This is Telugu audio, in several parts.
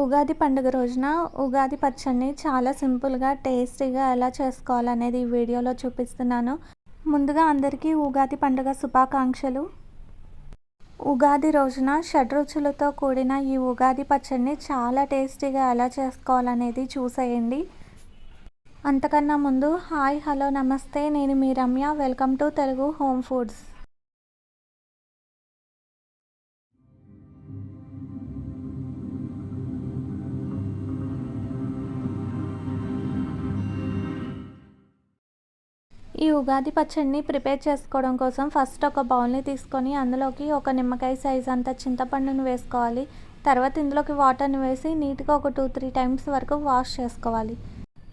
ఉగాది పండుగ రోజున ఉగాది పచ్చడిని చాలా సింపుల్గా టేస్టీగా ఎలా చేసుకోవాలనేది ఈ వీడియోలో చూపిస్తున్నాను. ముందుగా అందరికీ ఉగాది పండుగ శుభాకాంక్షలు. ఉగాది రోజున షడ్రుచులతో కూడిన ఈ ఉగాది పచ్చడిని చాలా టేస్టీగా ఎలా చేసుకోవాలనేది చూసేయండి. అంతకన్నా ముందు హాయ్ హలో నమస్తే. నేను మీ Ramya. Welcome to Telugu home foods. ఈ ఉగాది పచ్చడిని ప్రిపేర్ చేసుకోవడం కోసం ఫస్ట్ ఒక బౌల్ని తీసుకొని అందులోకి ఒక నిమ్మకాయ సైజ్ అంత చింతపండును వేసుకోవాలి. తర్వాత ఇందులోకి వాటర్ని వేసి నీట్గా ఒక టూ త్రీ టైమ్స్ వరకు వాష్ చేసుకోవాలి.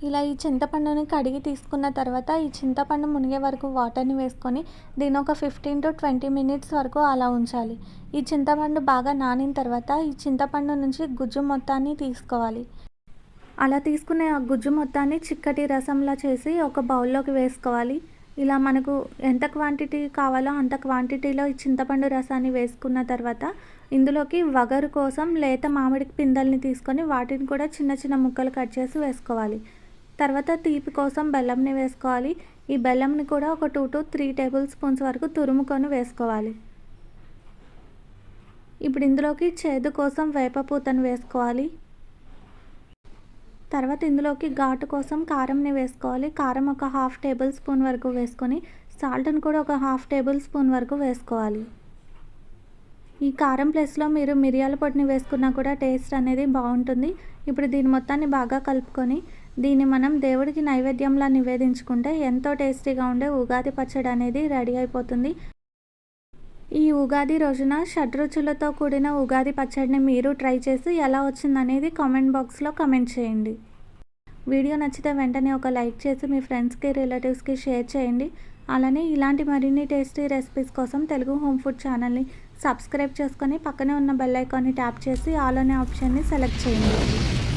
ఇలా ఈ చింతపండుని కడిగి తీసుకున్న తర్వాత ఈ చింతపండు మునిగే వరకు వాటర్ని వేసుకొని దీని ఒక ఫిఫ్టీన్ టు ట్వంటీ మినిట్స్ వరకు అలా ఉంచాలి. ఈ చింతపండు బాగా నానిన తర్వాత ఈ చింతపండు నుంచి గుజ్జు మొత్తాన్ని తీసుకోవాలి. అలా తీసుకునే ఆ గుజ్జు మొత్తాన్ని చిక్కటి రసంలా చేసి ఒక బౌల్లోకి వేసుకోవాలి. ఇలా మనకు ఎంత క్వాంటిటీ కావాలో అంత క్వాంటిటీలో ఈ చింతపండు రసాన్ని వేసుకున్న తర్వాత ఇందులోకి వగరు కోసం లేత మామిడి పిందల్ని తీసుకొని వాటిని కూడా చిన్న చిన్న ముక్కలు కట్ చేసి వేసుకోవాలి. తర్వాత తీపి కోసం బెల్లంని వేసుకోవాలి. ఈ బెల్లంని కూడా ఒక two to three tablespoons వరకు తురుముకొని వేసుకోవాలి. ఇప్పుడు ఇందులోకి చేదు కోసం వేపపూతను వేసుకోవాలి. తర్వాత ఇందులోకి ఘాటు కోసం కారంని వేసుకోవాలి. కారం ఒక హాఫ్ టేబుల్ స్పూన్ వరకు వేసుకొని సాల్ట్ని కూడా ఒక హాఫ్ టేబుల్ స్పూన్ వరకు వేసుకోవాలి. ఈ కారం ప్లేస్లో మీరు మిరియాల పొడిని వేసుకున్నా కూడా టేస్ట్ అనేది బాగుంటుంది. ఇప్పుడు దీని మొత్తాన్ని బాగా కలుపుకొని దీన్ని మనం దేవుడికి నైవేద్యంలా నివేదించుకుంటే ఎంతో టేస్టీగా ఉండే ఉగాది పచ్చడి అనేది రెడీ అయిపోతుంది. ఈ ఉగాది రోజున షడ్రుచులతో కూడిన ఉగాది పచ్చడిని మీరు ట్రై చేసి ఎలా వచ్చిందనేది కామెంట్ బాక్స్లో కమెంట్ చేయండి. వీడియో నచ్చితే వెంటనే ఒక లైక్ చేసి మీ ఫ్రెండ్స్కి రిలేటివ్స్కి షేర్ చేయండి. అలానే ఇలాంటి మరిన్ని టేస్టీ రెసిపీస్ కోసం తెలుగు హోమ్ ఫుడ్ ఛానల్ని సబ్స్క్రైబ్ చేసుకొని పక్కనే ఉన్న బెల్ ఐకాన్ని ట్యాప్ చేసి ఆల్ అనే ఆప్షన్ని సెలెక్ట్ చేయండి.